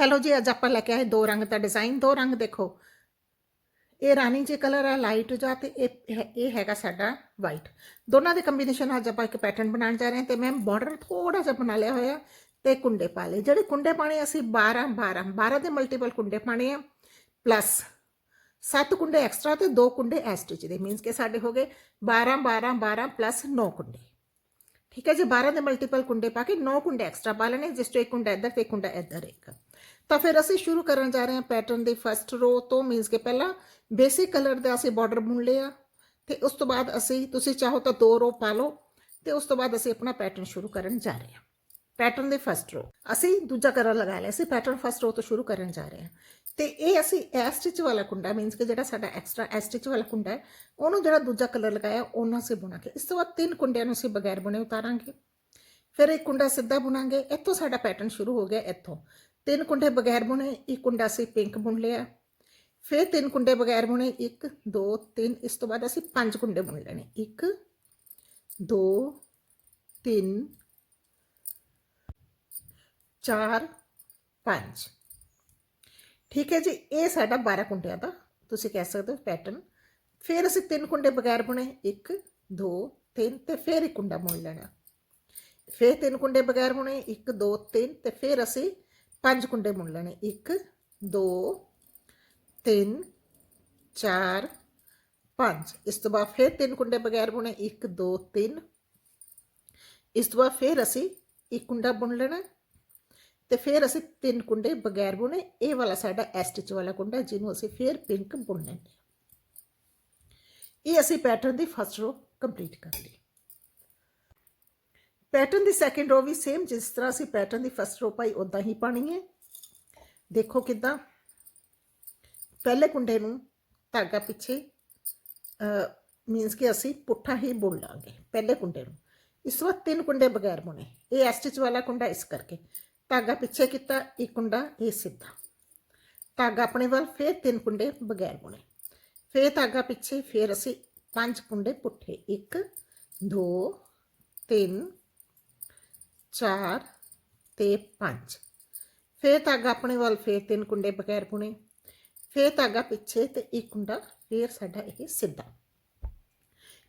Hello ਜੀ, ਅੱਜ ਆਪਾਂ ਲੈ ਕੇ ਆਏ ਦੋ ਰੰਗ ਦਾ ਡਿਜ਼ਾਈਨ ਦੋ ਰੰਗ ਦੇਖੋ। ਇਹ ਰਾਣੀ ਜੇ ਕਲਰ ਹੈ ਲਾਈਟ ਜਾਂ ਤੇ ਇਹ ਹੈ- ਇਹ ਹੈਗਾ ਸਾਡਾ ਵਾਈਟ ਦੋਨਾਂ ਦੇ ਕੰਬੀਨੇਸ਼ਨ ਅੱਜ ਆਪਾਂ ਇੱਕ ਪੈਟਰਨ ਬਣਾਉਣ ਜਾ ਰਹੇ ਹਾਂ ਤੇ ਮੈਂ ਬਾਰਡਰ ਥੋੜਾ ਜਿਹਾ ਬਣਾ ਲਿਆ ਹੋਇਆ ਤੇ ਕੁੰਡੇ ਪਾ ਲਏ। ਜਿਹੜੇ ਕੁੰਡੇ ਪਾਣੇ ਅਸੀਂ 12 12 12 ਦੇ ਮਲਟੀਪਲ ਕੁੰਡੇ ਪਾਣੇ ਆ ਪਲੱਸ ਸੱਤ ਕੁੰਡੇ ਐਕਸਟਰਾ ਤੇ ਦੋ ਕੁੰਡੇ ਐ ਸਟਿਚ ਦੇ ਮੀਨਸ ਕਿ ਸਾਡੇ ਹੋ ਗਏ 12 12 12 ਪਲੱਸ 9 ਕੁੰਡੇ। ਠੀਕ ਹੈ ਜੀ 12 ਦੇ ਮਲਟੀਪਲ ਕੁੰਡੇ ਪਾ ਕੇ 9 ਕੁੰਡੇ ਐਕਸਟਰਾ ਪਾ ਲੈਣੇ, ਜਿਸ ਤੋਂ ਇੱਕ ਕੁੰਡਾ ਇੱਧਰ ਤੇ ਇੱਕ ਕੁੰਡਾ ਇੱਧਰ ਇੱਕ। ਤਾਂ ਫਿਰ ਅਸੀਂ ਸ਼ੁਰੂ ਕਰਨ ਜਾ ਰਹੇ ਹਾਂ ਪੈਟਰਨ ਦੀ ਫਰਸਟ ਰੋ ਤੋਂ ਮੀਨਸ ਕਿ ਪਹਿਲਾਂ ਬੇਸਿਕ ਕਲਰ ਦਾ ਅਸੀਂ ਬਾਰਡਰ ਬੁਣ ਲਿਆ ਤੇ ਉਸ ਤੋਂ ਬਾਅਦ ਅਸੀਂ, ਤੁਸੀਂ ਚਾਹੋ ਤਾਂ ਦੋ ਰੋ ਪਾ ਲਓ ਤੇ ਉਸ ਤੋਂ ਬਾਅਦ ਅਸੀਂ ਆਪਣਾ ਪੈਟਰਨ ਸ਼ੁਰੂ ਕਰਨ ਜਾ ਰਹੇ ਹਾਂ। ਪੈਟਰਨ ਦੇ ਫਰਸਟ ਰੋ ਅਸੀਂ ਦੂਜਾ ਕਲਰ ਲਗਾ ਲਿਆ, ਅਸੀਂ ਪੈਟਰਨ ਫਰਸਟ ਰੋ ਤੋਂ ਸ਼ੁਰੂ ਕਰਨ ਜਾ ਰਹੇ ਹਾਂ। ਤੇ ਇਹ ਅਸੀਂ ਐ ਸਟਿਚ ਵਾਲਾ ਕੁੰਡਾ ਮੀਨਸ ਕਿ ਜਿਹੜਾ ਸਾਡਾ ਐਕਸਟਰਾ ਐ ਸਟਿਚ ਵਾਲਾ ਕੁੰਡਾ ਹੈ, ਉਹਨੂੰ ਜਿਹੜਾ ਦੂਜਾ ਕਲਰ ਲਗਾਇਆ, ਉਹਨਾਂ ਸੇ ਬੁਣਾਂਗੇ ਇਸ ਤੋਂ ਬਾਅਦ ਤਿੰਨ ਕੁੰਡਿਆਂ ਨੂੰ ਅਸੀਂ ਬਗੈਰ ਬੁਣੇ ਉਤਾਰਾਂਗੇ। ਫਿਰ ਇੱਕ ਕੁੰਡਾ ਸਿੱਧਾ ਬੁਣਾਂਗੇ, ਇੱਥੋਂ ਸਾਡਾ ਪੈਟਰਨ ਸ਼ੁਰੂ ਹੋ ਗਿਆ ਇੱਥੋਂ। ਤਿੰਨ ਕੁੰਡੇ ਬਗੈਰ ਬੁਣੇ, ਇੱਕ ਕੁੰਡਾ ਅਸੀਂ ਪਿੰਕ ਬੁਣ ਲਿਆ। ਫਿਰ ਤਿੰਨ ਕੁੰਡੇ ਬਗੈਰ ਬੁਣੇ 1 2 3 ਇਸ ਤੋਂ ਬਾਅਦ ਅਸੀਂ ਪੰਜ ਕੁੰਡੇ ਬੁਣ ਲੈਣੇ। 1 2 3 4 5 ਠੀਕ ਹੈ ਜੀ, ਇਹ ਸਾਡਾ 12 ਕੁੰਡਿਆਂ ਦਾ ਤੁਸੀਂ ਕਹਿ ਸਕਦੇ ਹੋ ਪੈਟਰਨ ਫਿਰ ਅਸੀਂ ਤਿੰਨ ਕੁੰਡੇ ਬਗੈਰ ਬੁਣੇ 1 2 3 ਤੇ ਫਿਰ ਇੱਕ ਕੁੰਡਾ ਬੁਣ ਲੈਣਾ। ਫਿਰ ਤਿੰਨ ਕੁੰਡੇ ਬਗੈਰ ਬੁਣੇ 1 2 3 ਤੇ ਫਿਰ ਅਸੀਂ ਪੰਜ ਕੁੰਡੇ ਬੁਣ ਲੈਣੇ। 1 2 3 4 5 ਇਸ ਤੋਂ ਬਾਅਦ ਫਿਰ ਤਿੰਨ ਕੁੰਡੇ ਬਗੈਰ ਬੁਣੇ। 1 2 3 ਇਸ ਤੋਂ ਬਾਅਦ ਫਿਰ ਅਸੀਂ ਇੱਕ ਕੁੰਡਾ ਬੁਣ ਲੈਣਾ। ਤੇ ਫਿਰ ਅਸੀਂ ਤਿੰਨ ਕੁੰਡੇ ਬਗੈਰ ਬੁਣੇ। ਇਹ ਵਾਲਾ ਸਾਡਾ ਐ ਸਟਿਚ ਵਾਲਾ ਕੁੰਡਾ ਜਿਹਨੂੰ ਅਸੀਂ ਫਿਰ ਪਿੰਕ ਬੁਣ ਲੈਂਦੇ ਹਾਂ। ਇਹ ਅਸੀਂ ਪੈਟਰਨ ਦੀ ਫਸਟ ਰੋ ਕੰਪਲੀਟ ਕਰ ਲਈ। ਪੈਟਰਨ ਦੀ ਸੈਕੰਡ ਰੋ ਵੀ ਸੇਮ ਜਿਸ ਤਰ੍ਹਾਂ ਅਸੀਂ ਪੈਟਰਨ ਦੀ ਫਸਟ ਰੋ ਪਾਈ ਉਦਾਂ ਹੀ ਪਾਣੀ ਹੈ। ਦੇਖੋ ਕਿਦਾਂ। ਪਹਿਲੇ ਕੁੰਡੇ ਨੂੰ ਧਾਗਾ ਪਿੱਛੇ ਮੀਨਸ ਕਿ ਅਸੀਂ ਪੁੱਠਾ ਹੀ ਬੁਣ ਲਾਂਗੇ, ਪਹਿਲੇ ਕੁੰਡੇ ਨੂੰ। ਇਸ ਤੋਂ ਬਾਅਦ ਤਿੰਨ ਕੁੰਡੇ ਬਗੈਰ ਬੁਣੇ। ਇਹ ਐਸਟਿਚ ਵਾਲਾ ਕੁੰਡਾ ਇਸ ਕਰਕੇ। ਧਾਗਾ ਪਿੱਛੇ ਕੀਤਾ ਇੱਕ ਕੁੰਡਾ, ਇਹ ਸਿੱਧਾ। ਧਾਗਾ ਆਪਣੇ ਵੱਲ, ਫਿਰ ਤਿੰਨ ਕੁੰਡੇ ਬਗੈਰ ਬੁਣੇ। ਫਿਰ ਧਾਗਾ ਪਿੱਛੇ, ਫਿਰ ਅਸੀਂ ਪੰਜ ਕੁੰਡੇ ਪੁੱਠੇ। 1 2 3 4 ਤੇ 5 ਫਿਰ ਧਾਗਾ ਆਪਣੇ ਵੱਲ ਫਿਰ ਤਿੰਨ ਕੁੰਡੇ ਬਗੈਰ ਬੁਣੇ ਫਿਰ ਧਾਗਾ ਪਿੱਛੇ ਤੇ ਇੱਕ ਕੁੰਡਾ ਫਿਰ ਸਾਡਾ ਇਹ ਸਿੱਧਾ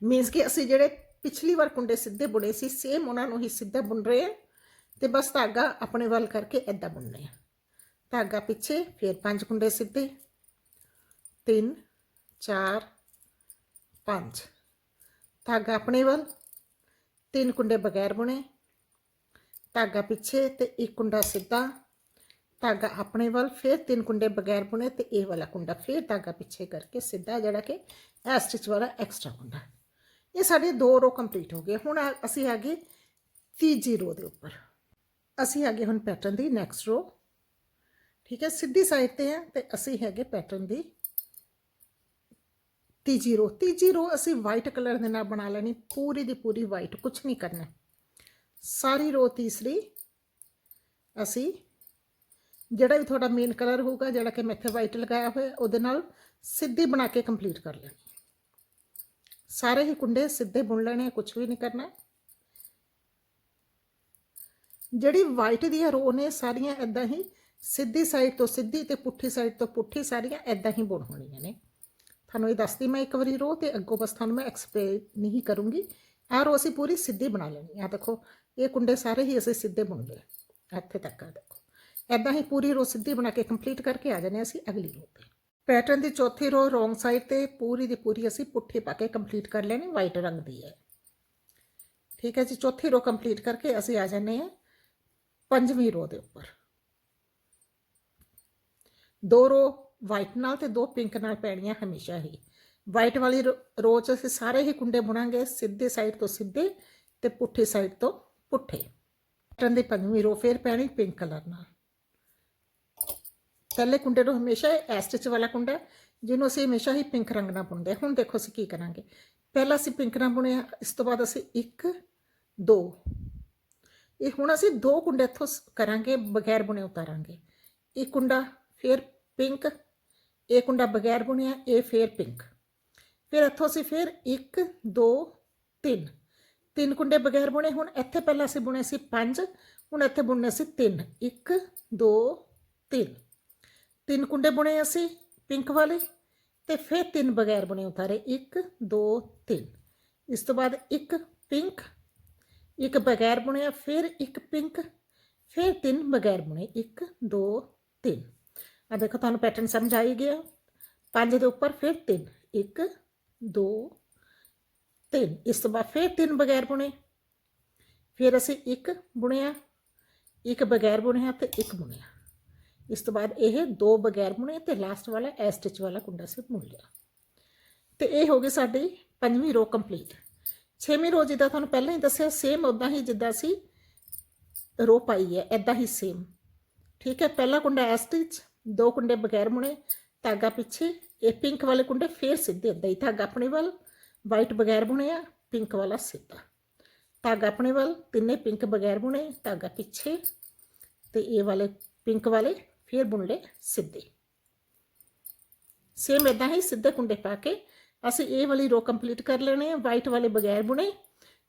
ਮੀਨਸ ਕਿ ਅਸੀਂ ਜਿਹੜੇ ਪਿਛਲੀ ਵਾਰ ਕੁੰਡੇ ਸਿੱਧੇ ਬੁਣੇ ਸੀ ਸੇਮ ਉਹਨਾਂ ਨੂੰ ਹੀ ਸਿੱਧਾ ਬੁਣ ਰਹੇ ਆ ਤੇ ਬਸ ਧਾਗਾ ਆਪਣੇ ਵੱਲ ਕਰਕੇ ਐਦਾਂ ਬੁਣਨੇ ਆ ਧਾਗਾ ਪਿੱਛੇ ਫਿਰ ਪੰਜ ਕੁੰਡੇ ਸਿੱਧੇ 3 4 5 ਧਾਗਾ ਆਪਣੇ ਵੱਲ ਤਿੰਨ ਕੁੰਡੇ ਬਗੈਰ ਬੁਣੇ ਧਾਗਾ ਪਿੱਛੇ ਤੇ ਇੱਕ ਕੁੰਡਾ ਸਿੱਧਾ, ਧਾਗਾ ਆਪਣੇ ਵੱਲ, ਫਿਰ ਤਿੰਨ ਕੁੰਡੇ ਬਗੈਰ ਬੁਣੇ ਤੇ ਇਹ ਵਾਲਾ ਕੁੰਡਾ ਫਿਰ ਧਾਗਾ ਪਿੱਛੇ ਕਰਕੇ ਸਿੱਧਾ ਜਿਹੜਾ ਕਿ ਇਹ ਸਟਿਚ ਵਾਲਾ ਐਕਸਟਰਾ ਕੁੰਡਾ। ਇਹ ਸਾਡੇ ਦੋ ਰੋ ਕੰਪਲੀਟ ਹੋ ਗਏ। ਹੁਣ ਅਸੀਂ ਆ ਗਏ ਤੀਜੀ ਰੋ ਦੇ ਉੱਪਰ। ਅਸੀਂ ਆ ਗਏ ਹੁਣ ਪੈਟਰਨ ਦੀ ਨੈਕਸਟ ਰੋ ਠੀਕ ਹੈ, ਸਿੱਧੀ ਸਾਈਡ ਤੇ ਹੈ ਤੇ ਅਸੀਂ ਹੈਗੇ ਪੈਟਰਨ ਦੀ ਤੀਜੀ ਰੋ ਤੀਜੀ ਰੋ ਅਸੀਂ ਵਾਈਟ ਕਲਰ ਦੇ ਨਾਲ ਬਣਾ ਲੈਣੀ। ਪੂਰੀ ਦੀ ਪੂਰੀ ਵਾਈਟ ਕੁਝ ਨਹੀਂ ਕਰਨਾ। ਸਾਰੀ ਰੋ ਤੀਸਰੀ ਅਸੀਂ ਜਿਹੜਾ ਵੀ ਤੁਹਾਡਾ ਮੇਨ ਕਲਰ ਹੋਊਗਾ ਜਿਹੜਾ ਕਿ ਮੈਂ ਇੱਥੇ ਵਾਈਟ ਲਗਾਇਆ ਹੋਇਆ ਉਹਦੇ ਨਾਲ ਸਿੱਧੀ ਬਣਾ ਕੇ ਕੰਪਲੀਟ ਕਰ ਲੈਣੀ ਸਾਰੇ ਹੀ ਕੁੰਡੇ ਸਿੱਧੇ ਬੁਣ ਲੈਣੇ ਕੁਝ ਵੀ ਨਹੀਂ ਕਰਨਾ ਜਿਹੜੀ ਵਾਈਟ ਦੀਆਂ ਰੋ ਨੇ ਸਾਰੀਆਂ ਐਦਾਂ ਹੀ ਸਿੱਧੀ ਸਾਈਡ ਤੋਂ ਸਿੱਧੀ ਤੇ ਪੁੱਠੀ ਸਾਈਡ ਤੋਂ ਪੁੱਠੀ ਸਾਰੀਆਂ ਐਦਾਂ ਹੀ ਬੁਣ ਹੋਣੀਆਂ ਨੇ ਤੁਹਾਨੂੰ ਇਹ ਦੱਸਦੀ ਮੈਂ ਇੱਕ ਵਾਰੀ ਰੋ ਤੇ ਅੱਗੋਂ ਬਸ ਤੁਹਾਨੂੰ ਮੈਂ ਐਕਸਪਲੇਨ ਨਹੀਂ ਕਰੂੰਗੀ ਆਹ ਰੋ ਅਸੀਂ ਪੂਰੀ ਸਿੱਧੀ ਬਣਾ ਲੈਣੀ ਆ ਦੇਖੋ ਇਹ ਕੁੰਡੇ ਸਾਰੇ ਹੀ ਅਸੀਂ ਸਿੱਧੇ ਬੁਣਦੇ ਲਏ ਇੱਥੇ ਤੱਕ ਆ ਦੇਖੋ। ਐਦਾਂ ਹੀ ਪੂਰੀ ਰੋ ਸਿੱਧੀ ਬਣਾ ਕੇ ਕੰਪਲੀਟ ਕਰਕੇ ਆ ਜਾਂਦੇ ਹਾਂ ਅਸੀਂ ਅਗਲੀ ਰੋ ਤੇ। ਪੈਟਰਨ ਦੀ ਚੌਥੀ ਰੋ ਰੋਂਗ ਸਾਈਡ ਤੇ ਪੂਰੀ ਦੀ ਪੂਰੀ ਅਸੀਂ ਪੁੱਠੀ ਪਾ ਕੇ ਕੰਪਲੀਟ ਕਰ ਲੈਣੀ ਵਾਈਟ ਰੰਗ ਦੀ ਹੈ। ਠੀਕ ਹੈ ਜੀ, ਚੌਥੀ ਰੋ ਕੰਪਲੀਟ ਕਰਕੇ ਅਸੀਂ ਆ ਜਾਂਦੇ ਹਾਂ ਪੰਜਵੀਂ ਰੋ ਦੇ ਉੱਪਰ। ਦੋ ਰੋ ਵਾਈਟ ਨਾਲ ਤੇ ਦੋ ਪਿੰਕ ਨਾਲ ਪੈਣੀਆਂ ਹਮੇਸ਼ਾ ਹੀ। ਵਾਈਟ ਵਾਲੀ ਰੋ ਚ ਅਸੀਂ ਸਾਰੇ ਹੀ ਕੁੰਡੇ ਬੁਣਾਂਗੇ, ਸਿੱਧੇ ਸਾਈਡ ਤੋਂ ਸਿੱਧੇ ਤੇ ਪੁੱਠੀ ਸਾਈਡ ਤੋਂ ਪੁੱਠੇ। ਪੈਟਰਨ ਦੇ ਪੰਜਵੀਂ ਰੋ ਫੇਰ ਪੈਣੀ ਪਿੰਕ ਕਲਰ ਨਾਲ। ਪਹਿਲੇ ਕੁੰਡੇ ਨੂੰ ਹਮੇਸ਼ਾ ਇਹ ਐਸਟਿਚ ਵਾਲਾ ਕੁੰਡਾ ਜਿਹਨੂੰ ਅਸੀਂ ਹਮੇਸ਼ਾ ਹੀ ਪਿੰਕ ਰੰਗ ਨਾਲ ਬੁਣਦੇ ਹਾਂ। ਹੁਣ ਦੇਖੋ ਅਸੀਂ ਕੀ ਕਰਾਂਗੇ। ਪਹਿਲਾਂ ਅਸੀਂ ਪਿੰਕ ਨਾਲ ਬੁਣਿਆ, ਇਸ ਤੋਂ ਬਾਅਦ ਅਸੀਂ 1 2 ਇਹ ਹੁਣ ਅਸੀਂ ਦੋ ਕੁੰਡੇ ਇੱਥੋਂ ਸ- ਕਰਾਂਗੇ, ਬਗੈਰ ਬੁਣੇ ਉਤਾਰਾਂਗੇ। ਇੱਕ ਕੁੰਡਾ ਫਿਰ ਪਿੰਕ, ਇਹ ਕੁੰਡਾ ਬਗੈਰ ਬੁਣਿਆ, ਇਹ ਫਿਰ ਪਿੰਕ। ਫਿਰ ਇੱਥੋਂ ਅਸੀਂ ਫਿਰ 1 2 3 ਤਿੰਨ ਕੁੰਡੇ ਬਗੈਰ ਬੁਣੇ, ਹੁਣ ਇੱਥੇ ਪਹਿਲਾਂ ਅਸੀਂ ਬੁਣੇ ਸੀ 5 ਹੁਣ ਇੱਥੇ ਬੁਣਨੇ ਸੀ 3 1 2 ਤਿੰਨ। ਤਿੰਨ ਕੁੰਡੇ ਬੁਣੇ ਅਸੀਂ ਪਿੰਕ ਵਾਲੇ ਤੇ ਫਿਰ ਤਿੰਨ ਬਗੈਰ ਬੁਣੇ ਉਤਾਰੇ। 1 2 3 ਇਸ ਤੋਂ ਬਾਅਦ ਇੱਕ ਪਿੰਕ, ਇੱਕ ਬਗੈਰ ਬੁਣਿਆ, ਫਿਰ ਇੱਕ ਪਿੰਕ, ਫਿਰ ਤਿੰਨ ਬਗੈਰ ਬੁਣੇ। 1 2 3 ਆ ਦੇਖੋ, ਤੁਹਾਨੂੰ ਪੈਟਰਨ ਸਮਝ ਆ ਗਿਆ। ਪੰਜ ਦੇ ਉੱਪਰ ਫਿਰ ਤਿੰਨ। 1 2 ਤਿੰਨ, ਇਸ ਤੋਂ ਬਾਅਦ ਫਿਰ ਤਿੰਨ ਬਗੈਰ ਬੁਣੇ। ਫਿਰ ਅਸੀਂ ਇੱਕ ਬੁਣਿਆ, ਇੱਕ ਬਗੈਰ ਬੁਣਿਆ ਤੇ ਇੱਕ ਬੁਣਿਆ। ਇਸ ਤੋਂ ਬਾਅਦ ਇਹ ਦੋ ਬਗੈਰ ਬੁਣੇ ਤੇ ਲਾਸਟ ਵਾਲਾ ਐ ਸਟਿਚ ਵਾਲਾ ਕੁੰਡਾ ਸੇ ਬੁਣ ਲਿਆ। ਤੇ ਇਹ ਹੋ ਗਈ ਸਾਡੀ ਪੰਜਵੀਂ ਰੋ ਕੰਪਲੀਟ ਛੇਵੀਂ ਰੋ ਜਿੱਦਾਂ ਤੁਹਾਨੂੰ ਪਹਿਲਾਂ ਹੀ ਦੱਸਿਆ ਸੇਮ ਉਦਾਂ ਹੀ ਜਿੱਦਾਂ ਸੀ ਰੋ ਪਾਈ ਹੈ ਐਦਾਂ ਹੀ ਸੇਮ ਠੀਕ ਹੈ, ਪਹਿਲਾ ਕੁੰਡਾ ਐ ਸਟਿਚ ਦੋ ਕੁੰਡੇ ਬਗੈਰ ਬੁਣੇ, ਧਾਗਾ ਪਿੱਛੇ, ਇਹ ਪਿੰਕ ਵਾਲੇ ਕੁੰਡੇ ਫੇਰ ਸਿੱਧੇ ਏਦਾਂ ਹੀ, ਧਾਗਾ ਆਪਣੇ ਵੱਲ ਵਾਈਟ ਬਗੈਰ ਬੁਣਿਆ ਪਿੰਕ ਵਾਲਾ ਸਿੱਧਾ। ਧਾਗਾ ਆਪਣੇ ਵੱਲ, ਤਿੰਨੇ ਪਿੰਕ ਬਗੈਰ ਬੁਣੇ, ਧਾਗਾ ਪਿੱਛੇ ਤੇ ਇਹ ਵਾਲੇ ਪਿੰਕ ਵਾਲੇ ਫਿਰ ਬੁਣ ਲਏ ਸਿੱਧੇ। ਸੇਮ ਇਦਾਂ ਹੀ ਸਿੱਧੇ ਕੁੰਡੇ ਪਾ ਕੇ ਅਸੀਂ ਇਹ ਵਾਲੀ ਰੋ ਕੰਪਲੀਟ ਕਰ ਲੈਣੇ ਆ, ਵਾਈਟ ਵਾਲੇ ਬਗੈਰ ਬੁਣੇ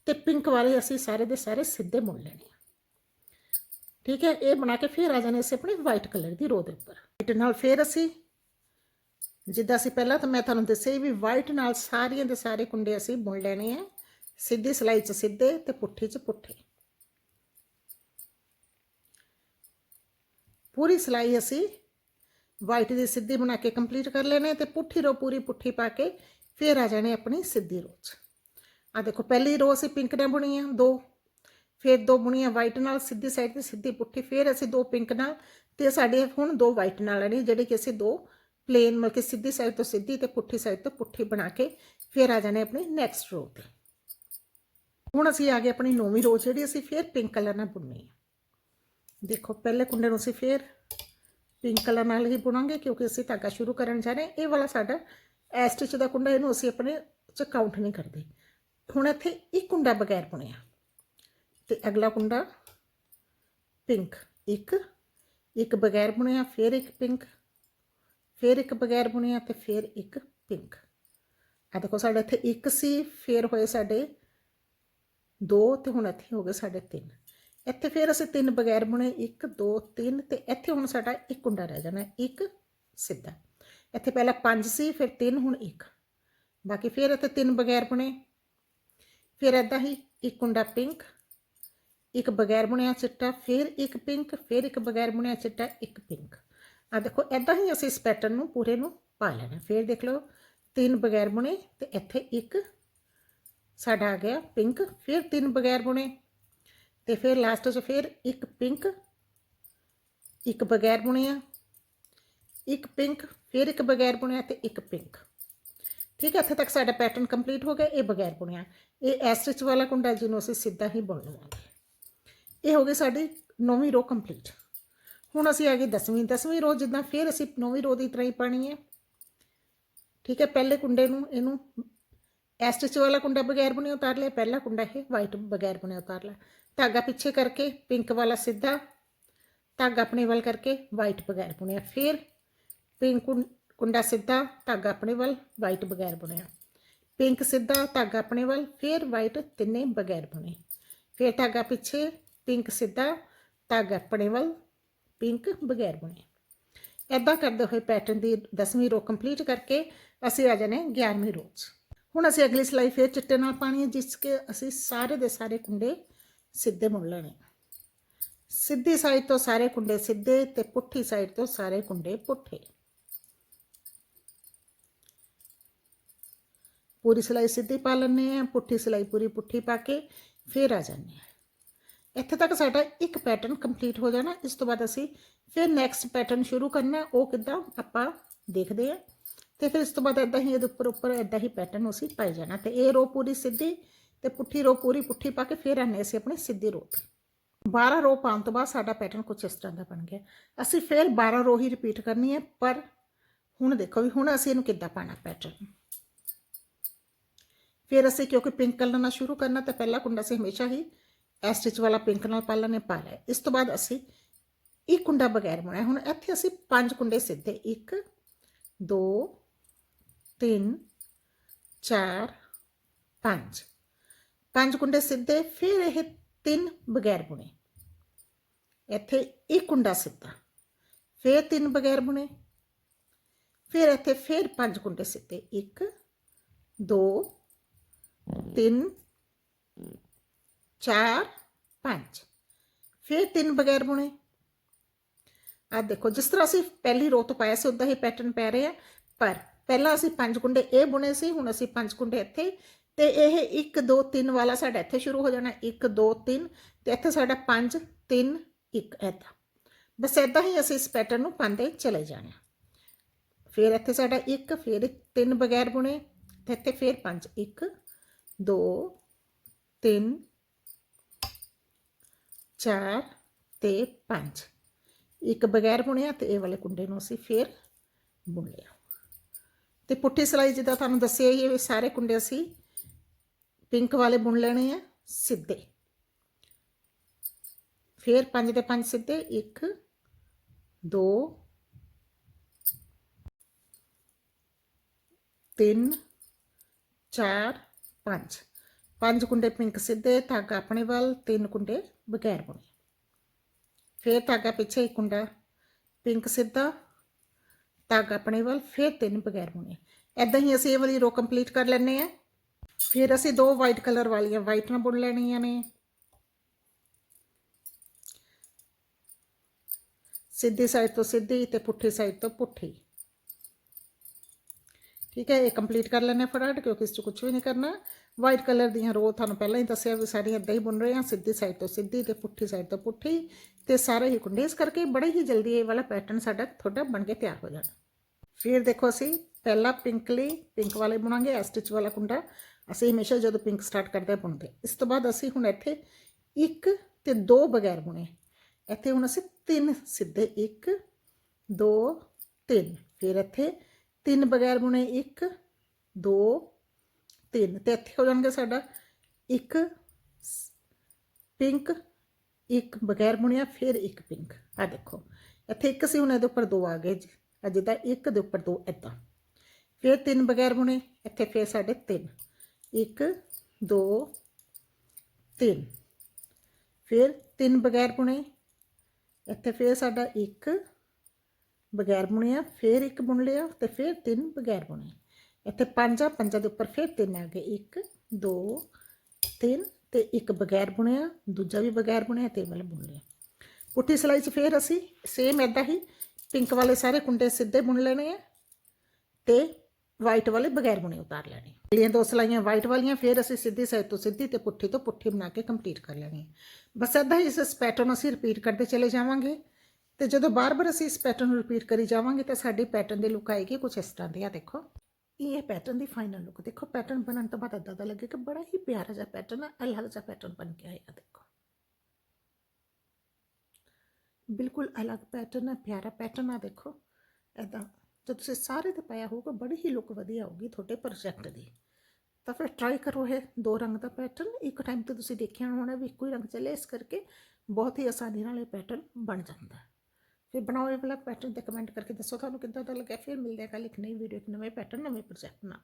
ਤੇ ਪਿੰਕ ਵਾਲੇ ਅਸੀਂ ਸਾਰੇ ਦੇ ਸਾਰੇ ਸਿੱਧੇ ਬੁਣ ਲੈਣੇ ਠੀਕ ਹੈ, ਇਹ ਬਣਾ ਕੇ ਫਿਰ ਆ ਜਾਣੇ ਅਸੀਂ ਆਪਣੇ ਵਾਈਟ ਕਲਰ ਦੀ ਰੋ ਦੇ ਉੱਪਰ। ਵਾਈਟ ਨਾਲ ਫਿਰ ਅਸੀਂ ਜਿੱਦਾਂ ਅਸੀਂ ਪਹਿਲਾਂ ਤਾਂ ਮੈਂ ਤੁਹਾਨੂੰ ਦੱਸਿਆ ਵੀ ਵਾਈਟ ਨਾਲ ਸਾਰੀਆਂ ਦੇ ਸਾਰੇ ਕੁੰਡੇ ਅਸੀਂ ਬੁਣ ਲੈਣੇ ਆ। ਸਿੱਧੀ ਸਲਾਈ 'ਚ ਸਿੱਧੇ ਤੇ ਪੁੱਠੀ 'ਚ ਪੁੱਠੇ। ਪੂਰੀ ਸਲਾਈ ਅਸੀਂ ਵਾਈਟ ਦੀ ਸਿੱਧੀ ਬਣਾ ਕੇ ਕੰਪਲੀਟ ਕਰ ਲੈਣੇ ਤੇ ਪੁੱਠੀ ਰੋ ਪੂਰੀ ਪੁੱਠੀ ਪਾ ਕੇ ਫਿਰ ਆ ਜਾਣੇ ਆਪਣੀ ਸਿੱਧੀ ਰੋ 'ਚ। ਆ ਦੇਖੋ, ਪਹਿਲੀ ਰੋ ਅਸੀਂ ਪਿੰਕ ਨੇ ਬੁਣੀ ਆ ਦੋ। ਫਿਰ ਦੋ ਬੁਣੀਆਂ ਵਾਈਟ ਨਾਲ, ਸਿੱਧੀ ਸਾਈਡ ਤੇ ਸਿੱਧੀ ਪੁੱਠੀ। ਫਿਰ ਅਸੀਂ ਦੋ ਪਿੰਕ ਨਾਲ ਤੇ ਸਾਡੇ ਹੁਣ ਦੋ ਵਾਈਟ ਨਾਲ ਨੇ, ਜਿਹੜੇ ਕਿ ਅਸੀਂ ਦੋ ਪਲੇਨ ਮਤਲਬ ਕਿ ਸਿੱਧੀ ਸਾਈਡ ਤੋਂ ਸਿੱਧੀ ਤੇ ਪੁੱਠੀ ਸਾਈਡ ਤੋਂ ਪੁੱਠੀ ਬਣਾ ਕੇ ਫਿਰ ਆ ਜਾਣੇ ਆਪਣੀ ਨੈਕਸਟ ਰੋ ਤੇ। ਹੁਣ ਅਸੀਂ ਆ ਗਏ ਆਪਣੀ ਨੌਵੀਂ ਰੋ ਜਿਹੜੀ ਅਸੀਂ ਫਿਰ ਪਿੰਕ ਕਲਰ ਨਾਲ ਬੁਣਨੀ ਹੈ ਦੇਖੋ, ਪਹਿਲੇ ਕੁੰਡੇ ਨੂੰ ਅਸੀਂ ਫਿਰ ਪਿੰਕ ਕਲਰ ਨਾਲ ਹੀ ਬੁਣਾਂਗੇ ਕਿਉਂਕਿ ਅਸੀਂ ਧਾਗਾ ਸ਼ੁਰੂ ਕਰਨ ਜਾ ਰਹੇ ਇਹ ਵਾਲਾ ਸਾਡਾ ਐ ਸਟਿਚ ਦਾ ਕੁੰਡਾ, ਇਹਨੂੰ ਅਸੀਂ ਆਪਣੇ ਚ ਕਾਊਂਟ ਨਹੀਂ ਕਰਦੇ। ਹੁਣ ਇੱਥੇ ਇੱਕ ਕੁੰਡਾ ਬਗੈਰ ਬੁਣਿਆ। ਤੇ ਅਗਲਾ ਕੁੰਡਾ ਪਿੰਕ ਇੱਕ ਇੱਕ ਬਗੈਰ ਬੁਣਿਆ, ਫਿਰ ਇੱਕ ਪਿੰਕ ਫਿਰ ਇੱਕ ਬਗੈਰ ਬੁਣਿਆ ਤੇ ਫਿਰ ਇੱਕ ਪਿੰਕ ਆ ਦੇਖੋ, ਸਾਡੇ ਇੱਥੇ ਇੱਕ ਸੀ, ਫਿਰ ਹੋਏ ਸਾਡੇ ਦੋ ਤੇ ਹੁਣ ਇੱਥੇ ਹੋ ਗਏ ਸਾਡੇ ਤਿੰਨ। ਇੱਥੇ ਫਿਰ ਅਸੀਂ ਤਿੰਨ ਬਗੈਰ ਬੁਣੇ 1 2 3 ਤੇ ਇੱਥੇ ਹੁਣ ਸਾਡਾ ਇੱਕ ਕੁੰਡਾ ਰਹਿ ਜਾਣਾ, ਇੱਕ ਸਿੱਧਾ। ਇੱਥੇ ਪਹਿਲਾਂ 5 ਸੀ, ਫਿਰ 3 ਹੁਣ 1 ਬਾਕੀ ਫਿਰ ਇੱਥੇ ਤਿੰਨ ਬਗੈਰ ਬੁਣੇ। ਫਿਰ ਇਦਾਂ ਹੀ ਇੱਕ ਕੁੰਡਾ ਪਿੰਕ ਇੱਕ ਬਗੈਰ ਬੁਣਿਆ ਚਿੱਟਾ ਫਿਰ ਇੱਕ ਪਿੰਕ ਫਿਰ ਇੱਕ ਬਗੈਰ ਬੁਣਿਆ ਚਿੱਟਾ ਇੱਕ ਪਿੰਕ ਆ ਦੇਖੋ ਇਦਾਂ ਹੀ ਅਸੀਂ ਇਸ ਪੈਟਰਨ ਨੂੰ ਪੂਰੇ ਨੂੰ ਪਾ ਲੈਣਾ। ਫਿਰ ਦੇਖ ਲਓ, ਤਿੰਨ ਬਗੈਰ ਬੁਣੇ ਤੇ ਇੱਥੇ ਇੱਕ ਸਾਡਾ ਆ ਗਿਆ ਪਿੰਕ ਫਿਰ ਤਿੰਨ ਬਗੈਰ ਬੁਣੇ ਤੇ ਫਿਰ ਲਾਸਟ 'ਚ ਫਿਰ ਇੱਕ ਪਿੰਕ ਇੱਕ ਬਗੈਰ ਬੁਣਿਆ ਇੱਕ ਪਿੰਕ ਫਿਰ ਇੱਕ ਬਗੈਰ ਬੁਣਿਆ ਤੇ ਇੱਕ ਪਿੰਕ ਠੀਕ ਹੈ ਇੱਥੇ ਤੱਕ ਸਾਡਾ ਪੈਟਰਨ ਕੰਪਲੀਟ ਹੋ ਗਿਆ, ਇਹ ਬਗੈਰ ਬੁਣਿਆ। ਇਹ ਐਸ ਵਾਲਾ ਕੁੰਡਾ ਜਿਹਨੂੰ ਅਸੀਂ ਸਿੱਧਾ ਹੀ ਬੁਣ ਲਵਾਂਗੇ। ਇਹ ਹੋ ਗਈ ਸਾਡੀ ਨੌਵੀਂ ਰੋ ਕੰਪਲੀਟ ਹੁਣ ਅਸੀਂ ਆ ਗਏ 10ਵੀਂ 10ਵੀਂ ਰੋ ਜਿੱਦਾਂ ਫਿਰ ਅਸੀਂ ਨੌਵੀਂ ਰੋ ਦੀ ਤਰ੍ਹਾਂ ਹੀ ਪਾਣੀ ਹੈ। ਠੀਕ ਹੈ, ਪਹਿਲੇ ਕੁੰਡੇ ਨੂੰ ਇਹਨੂੰ ਐਸ ਸਟਿਚ ਵਾਲਾ ਕੁੰਡਾ ਬਗੈਰ ਬੁਣੇ ਉਤਾਰ ਲਿਆ, ਪਹਿਲਾ ਕੁੰਡਾ ਇਹ ਵਾਈਟ ਬਗੈਰ ਬੁਣੇ ਉਤਾਰ ਲਿਆ। ਧਾਗਾ ਪਿੱਛੇ ਕਰਕੇ ਪਿੰਕ ਵਾਲਾ ਸਿੱਧਾ, ਧਾਗਾ ਆਪਣੇ ਵੱਲ ਕਰਕੇ ਵਾਈਟ ਬਗੈਰ ਬੁਣਿਆ। ਫਿਰ ਪਿੰਕ ਕੁੰਡਾ ਸਿੱਧਾ, ਧਾਗਾ ਆਪਣੇ ਵੱਲ ਵਾਈਟ ਬਗੈਰ ਬੁਣਿਆ। ਪਿੰਕ ਸਿੱਧਾ, ਧਾਗਾ ਆਪਣੇ ਵੱਲ, ਫਿਰ ਵਾਈਟ ਤਿੰਨੇ ਬਗੈਰ ਬੁਣੇ। ਫਿਰ ਧਾਗਾ ਪਿੱਛੇ ਪਿੰਕ ਸਿੱਧਾ, ਧਾਗਾ ਆਪਣੇ ਵੱਲ ਪਿੰਕ ਬਗੈਰ ਬੁਣੇ। ਐਦਾਂ ਕਰਦੇ ਹੋਏ ਪੈਟਰਨ ਦੀ 10ਵੀਂ ਰੋ ਕੰਪਲੀਟ ਕਰਕੇ ਅਸੀਂ ਆ ਜਾਣੇ 11ਵੀਂ ਰੋ 'ਚ। ਹੁਣ ਅਸੀਂ ਅਗਲੀ ਸਲਾਈ ਫਿਰ ਚਿੱਟੇ ਨਾਲ ਪਾਣੀ ਹੈ, ਜਿਸ ਕੇ ਅਸੀਂ ਸਾਰੇ ਦੇ ਸਾਰੇ ਕੁੰਡੇ ਸਿੱਧੇ ਮੁੜ ਲੈਣੇ। ਸਿੱਧੀ ਸਾਈਡ ਤੋਂ ਸਾਰੇ ਕੁੰਡੇ ਸਿੱਧੇ ਤੇ ਪੁੱਠੀ ਸਾਈਡ ਤੋਂ ਸਾਰੇ ਕੁੰਡੇ ਪੁੱਠੇ। ਪੂਰੀ ਸਲਾਈ ਸਿੱਧੀ ਪਾ ਲੈਣੇ ਆ ਪੁੱਠੀ ਸਲਾਈ ਪੂਰੀ ਪੁੱਠੀ ਪਾ ਕੇ ਫਿਰ ਆ ਜਾਂਦੇ ਆ ਇੱਥੇ ਤੱਕ ਸਾਡਾ ਇੱਕ ਪੈਟਰਨ ਕੰਪਲੀਟ ਹੋ ਜਾਣਾ। ਇਸ ਤੋਂ ਬਾਅਦ ਅਸੀਂ ਫਿਰ ਨੈਕਸਟ ਪੈਟਰਨ ਸ਼ੁਰੂ ਕਰਨਾ ਉਹ ਕਿੱਦਾਂ ਆਪਾਂ ਦੇਖਦੇ ਆ ਤੇ ਫਿਰ ਇਸ ਤੋਂ ਬਾਅਦ ਇਦਾਂ ਹੀ ਇਹਦੇ ਉੱਪਰ ਉੱਪਰ ਇਦਾਂ ਹੀ ਪੈਟਰਨ ਅਸੀਂ ਪਾਈ ਜਾਣਾ। ਤੇ ਇਹ ਰੋ ਪੂਰੀ ਸਿੱਧੀ ਤੇ ਪੁੱਠੀ ਰੋ ਪੂਰੀ ਪੁੱਠੀ ਪਾ ਕੇ ਫਿਰ ਆਨੇ ਅਸੀਂ ਆਪਣੀ ਸਿੱਧੀ ਰੋ ਤੇ। 12 ਰੋ ਪਾਉਣ ਤੋਂ ਬਾਅਦ ਸਾਡਾ ਪੈਟਰਨ ਕੁਝ ਇਸ ਤਰ੍ਹਾਂ ਦਾ ਬਣ ਗਿਆ। ਅਸੀਂ ਫਿਰ 12 ਰੋ ਹੀ ਰਿਪੀਟ ਕਰਨੀ ਹੈ। ਪਰ ਹੁਣ ਦੇਖੋ ਵੀ ਹੁਣ ਅਸੀਂ ਇਹਨੂੰ ਕਿੱਦਾਂ ਪਾਣਾ ਪੈਟਰਨ ਫਿਰ ਅਸੀਂ ਕਿਉਂਕਿ ਪਿੰਕ ਕਲਰ ਨਾਲ ਸ਼ੁਰੂ ਕਰਨਾ ਤਾਂ ਪਹਿਲਾ ਕੁੰਡਾ ਅਸੀਂ ਹਮੇਸ਼ਾ ਹੀ ਐ ਸਟਿਚ ਵਾਲਾ ਪਿੰਕ ਨਾਲ ਪਹਿਲਾਂ ਨੇ ਪਾ ਲਿਆ। ਇਸ ਤੋਂ ਬਾਅਦ ਅਸੀਂ ਇੱਕ ਕੁੰਡਾ ਬਗੈਰ ਬੁਣਿਆ ਹੁਣ। ਇੱਥੇ ਅਸੀਂ ਪੰਜ ਕੁੰਡੇ ਸਿੱਧੇ। 1 2 3 4 5 ਪੰਜ ਕੁੰਡੇ ਸਿੱਧੇ, ਫਿਰ ਇਹ ਤਿੰਨ ਬਗੈਰ ਬੁਣੇ। ਇੱਥੇ ਇੱਕ ਕੁੰਡਾ ਸਿੱਧਾ। ਫਿਰ ਤਿੰਨ ਬਗੈਰ ਬੁਣੇ। ਫਿਰ ਇੱਥੇ ਫਿਰ ਪੰਜ ਕੁੰਡੇ ਸਿੱਧੇ। 1 2 3 4 5 ਫਿਰ ਤਿੰਨ ਬਗੈਰ ਬੁਣੇ। ਆ ਦੇਖੋ, ਜਿਸ ਤਰ੍ਹਾਂ ਅਸੀਂ ਪਹਿਲੀ ਰੋ ਤੋਂ ਪਾਇਆ ਸੀ, ਉਦਾਂ ਹੀ ਪੈਟਰਨ ਪੈ ਰਿਹਾ। ਪਰ ਪਹਿਲਾਂ ਅਸੀਂ ਪੰਜ ਕੁੰਡੇ ਇਹ ਬੁਣੇ ਸੀ, ਹੁਣ ਅਸੀਂ ਪੰਜ ਕੁੰਡੇ ਇੱਥੇ। ਤੇ ਇਹ 1 2 3 ਵਾਲਾ ਸਾਡਾ ਇੱਥੇ ਸ਼ੁਰੂ ਹੋ ਜਾਣਾ। 1 2 3 ਤੇ ਇੱਥੇ ਸਾਡਾ 5 3 1 ਐਦਾਂ ਬਸ ਐਦਾਂ ਹੀ ਅਸੀਂ ਇਸ ਪੈਟਰਨ ਨੂੰ ਪਾਉਂਦੇ ਚਲੇ ਜਾਣਾ। ਫਿਰ ਇੱਥੇ ਸਾਡਾ 1 ਫਿਰ ਤਿੰਨ ਬਗੈਰ ਬੁਣੇ। ਤੇ ਇੱਥੇ ਫਿਰ 5 1 2 3 4 ਤੇ 5 ਇੱਕ ਬਗੈਰ ਬੁਣਿਆ ਤੇ ਇਹ ਵਾਲੇ ਕੁੰਡੇ ਨੂੰ ਅਸੀਂ ਫਿਰ ਬੁਣ ਲਿਆ ਤੇ ਪੁੱਠੀ ਸਿਲਾਈ ਜਿੱਦਾਂ ਤੁਹਾਨੂੰ ਦੱਸਿਆ ਹੀ ਹੈ ਵੀ ਸਾਰੇ ਕੁੰਡੇ ਅਸੀਂ ਪਿੰਕ ਵਾਲੇ ਬੁਣ ਲੈਣੇ ਆ, ਸਿੱਧੇ। ਫਿਰ 5 ਦੇ 5 ਸਿੱਧੇ 1 2 3 4 5 ਪੰਜ ਕੁੰਡੇ ਪਿੰਕ ਸਿੱਧੇ, ਧਾਗਾ ਆਪਣੇ ਵੱਲ, ਤਿੰਨ ਕੁੰਡੇ ਬਗੈਰ ਬੁਣੇ। ਫਿਰ ਧਾਗਾ ਪਿੱਛੇ ਇੱਕ ਕੁੰਡਾ ਪਿੰਕ ਸਿੱਧਾ, ਧਾਗਾ ਆਪਣੇ ਵੱਲ, ਫਿਰ ਤਿੰਨ ਬਗੈਰ ਬੁਣੇ। ਐਦਾਂ ਹੀ ਅਸੀਂ ਇਹ ਵਾਲੀ ਰੋ ਕੰਪਲੀਟ ਕਰ ਲੈਣੇ ਆ ਫਿਰ ਅਸੀਂ ਦੋ ਵਾਈਟ ਕਲਰ ਵਾਲੀਆਂ ਵਾਈਟ ਨਾਲ ਬੁਣ ਲੈਣੀਆਂ ਨੇ। ਸਿੱਧੀ ਸਾਈਡ ਤੋਂ ਸਿੱਧੀ ਤੇ ਪੁੱਠੀ ਸਾਈਡ ਤੋਂ ਪੁੱਠੀ। ਠੀਕ ਹੈ, ਇਹ ਕੰਪਲੀਟ ਕਰ ਲੈਣੇ ਫਟਾਫਟ, ਕਿਉਂਕਿ ਇਸ 'ਚ ਕੁਝ ਵੀ ਨਹੀਂ ਕਰਨਾ। ਵਾਈਟ ਕਲਰ ਦੀਆਂ ਰੋ ਤੁਹਾਨੂੰ ਪਹਿਲਾਂ ਹੀ ਦੱਸਿਆ ਵੀ ਸਾਰੀਆਂ ਇਦਾਂ ਹੀ ਬੁਣ ਰਹੇ ਹਾਂ, ਸਿੱਧੀ ਸਾਈਡ ਤੋਂ ਸਿੱਧੀ ਤੇ ਪੁੱਠੀ ਸਾਈਡ ਤੋਂ ਪੁੱਠੀ। ਤੇ ਸਾਰੇ ਹੀ ਕੁੰਡੇ ਇਸ ਕਰਕੇ ਬੜੇ ਹੀ ਜਲਦੀ ਇਹ ਵਾਲਾ ਪੈਟਰਨ ਸਾਡਾ ਤੁਹਾਡਾ ਬਣ ਕੇ ਤਿਆਰ ਹੋ ਜਾਣਾ। ਫਿਰ ਦੇਖੋ ਅਸੀਂ ਪਹਿਲਾ ਪਿੰਕਲੀ ਪਿੰਕ ਵਾਲੇ ਬੁਣਾਂਗੇ ਐ ਸਟਿਚ ਵਾਲਾ ਕੁੰਡਾ। ਅਸੀਂ ਹਮੇਸ਼ਾ ਜਦੋਂ ਪਿੰਕ ਸਟਾਰਟ ਕਰਦੇ ਹਾਂ ਬੁਣਦੇ ਇਸ ਤੋਂ ਬਾਅਦ ਅਸੀਂ ਹੁਣ ਇੱਥੇ ਇੱਕ ਤੇ ਦੋ ਬਗੈਰ ਬੁਣੇ। ਇੱਥੇ ਹੁਣ ਅਸੀਂ ਤਿੰਨ, ਸਿੱਧੇ 1 2 3 ਫਿਰ ਇੱਥੇ ਤਿੰਨ ਬਗੈਰ ਬੁਣੇ 1 2 3 ਤੇ ਇੱਥੇ ਹੋ ਜਾਣਗੇ ਸਾਡਾ ਇੱਕ ਪਿੰਕ, ਇੱਕ ਬਗੈਰ ਬੁਣਿਆ, ਫਿਰ ਇੱਕ ਪਿੰਕ। ਆ ਦੇਖੋ, ਇੱਥੇ ਇੱਕ ਸੀ, ਹੁਣ ਇਹਦੇ ਉੱਪਰ ਦੋ ਆ ਗਏ ਜੀ। ਆ ਜਿੱਦਾਂ ਇੱਕ ਦੇ ਉੱਪਰ ਦੋ ਏਦਾਂ। ਫਿਰ ਤਿੰਨ ਬਗੈਰ ਬੁਣੇ, ਇੱਥੇ ਫਿਰ ਸਾਡੇ ਤਿੰਨ। ਇੱਕ, ਦੋ, ਤਿੰਨ। ਫਿਰ ਤਿੰਨ ਬਗੈਰ ਬੁਣੇ, ਇੱਥੇ ਫਿਰ ਸਾਡਾ ਇੱਕ ਬਗੈਰ ਬੁਣਿਆ ਫਿਰ ਇੱਕ ਬੁਣ ਲਿਆ ਤੇ ਫਿਰ ਤਿੰਨ ਬਗੈਰ ਬੁਣੇ ਇੱਥੇ ਪੰਜ ਆ, ਪੰਜਾਂ ਦੇ ਉੱਪਰ ਫਿਰ ਤਿੰਨ ਆ ਗਏ। 1 2 3 ਤੇ ਇੱਕ ਬਗੈਰ ਬੁਣਿਆ ਦੂਜਾ ਵੀ ਬਗੈਰ ਬੁਣਿਆ ਤੇ ਇਹ ਵਾਲਾ ਬੁਣ ਲਿਆ ਪੁੱਠੀ ਸਿਲਾਈ 'ਚ ਫਿਰ ਅਸੀਂ ਸੇਮ ਐਦਾਂ ਹੀ ਪਿੰਕ ਵਾਲੇ ਸਾਰੇ ਕੁੰਡੇ ਸਿੱਧੇ ਬੁਣ ਲੈਣੇ ਆ ਤੇ ਵਾਈਟ ਵਾਲੇ ਬਗੈਰ ਬੁਣੇ ਉਤਾਰ ਲੈਣੇ ਜਿਹੜੀਆਂ ਦੋ ਸਲਾਈਆਂ ਵਾਈਟ ਵਾਲੀਆਂ, ਫਿਰ ਅਸੀਂ ਸਿੱਧੀ ਸਾਈਡ ਤੋਂ ਸਿੱਧੀ ਤੇ ਪੁੱਠੀ ਤੋਂ ਪੁੱਠੀ ਬਣਾ ਕੇ ਕੰਪਲੀਟ ਕਰ ਲੈਣੀ ਹੈ ਬਸ ਏਦਾਂ ਹੀ ਇਸ ਪੈਟਰਨ ਅਸੀਂ ਰਿਪੀਟ ਕਰਦੇ ਚਲੇ ਜਾਵਾਂਗੇ। ਤੇ ਜਦੋਂ ਬਾਰ-ਬਾਰ ਅਸੀਂ ਇਸ ਪੈਟਰਨ ਨੂੰ ਰਿਪੀਟ ਕਰੀ ਜਾਵਾਂਗੇ ਤਾਂ ਸਾਡੀ ਪੈਟਰਨ ਦੀ ਲੁੱਕ ਆਏਗੀ ਕੁਝ ਇਸ ਤਰ੍ਹਾਂ ਦੀ ਆ ਦੇਖੋ। ਇਹ ਪੈਟਰਨ ਦੀ ਫਾਈਨਲ ਲੁੱਕ ਦੇਖੋ ਪੈਟਰਨ ਬਣਨ ਤੋਂ ਬਾਅਦ ਏਦਾਂ ਦਾ ਲੱਗੇ ਕਿ ਬੜਾ ਹੀ ਪਿਆਰਾ ਜਿਹਾ ਪੈਟਰਨ ਆ ਅਲੱਗ ਜਿਹਾ ਪੈਟਰਨ ਬਣ ਕੇ ਆਇਆ, ਦੇਖੋ। ਬਿਲਕੁਲ ਅਲੱਗ ਪੈਟਰਨ ਆ, ਪਿਆਰਾ ਪੈਟਰਨ ਆ, ਦੇਖੋ। ਏਦਾਂ, ਜਦ ਤੁਸੀਂ ਸਾਰੇ ਤੇ ਪਾਇਆ ਹੋਊਗਾ, ਬੜੀ ਹੀ ਲੁੱਕ ਵਧੀਆ ਹੋਊਗੀ ਤੁਹਾਡੇ ਪ੍ਰੋਜੈਕਟ ਦੀ। ਤਾਂ ਫਿਰ ਟਰਾਈ ਕਰੋ ਇਹ, ਦੋ ਰੰਗ ਦਾ ਪੈਟਰਨ ਇੱਕ ਟਾਈਮ ਤੇ ਤੁਸੀਂ ਦੇਖਿਆ ਹੋਣਾ ਵੀ ਇੱਕੋ ਹੀ ਰੰਗ ਚੱਲੇ ਇਸ ਕਰਕੇ ਬਹੁਤ ਹੀ ਆਸਾਨੀ ਨਾਲ ਇਹ ਪੈਟਰਨ ਬਣ ਜਾਂਦਾ। ਹੈ ਫਿਰ ਬਣਾਓ ਇਹ ਵਾਲਾ ਪੈਟਰਨ ਤੇ ਕਮੈਂਟ ਕਰਕੇ ਦੱਸੋ ਤੁਹਾਨੂੰ ਕਿੱਦਾਂ ਦਾ ਲੱਗਿਆ, ਫਿਰ ਮਿਲਦੇ ਹਾਂ ਕੱਲ੍ਹ ਇੱਕ ਨਵੀਂ ਵੀਡੀਓ ਇੱਕ ਨਵੇਂ ਪੈਟਰਨ ਨਵੇਂ ਪ੍ਰੋਜੈਕਟ ਨਾਲ।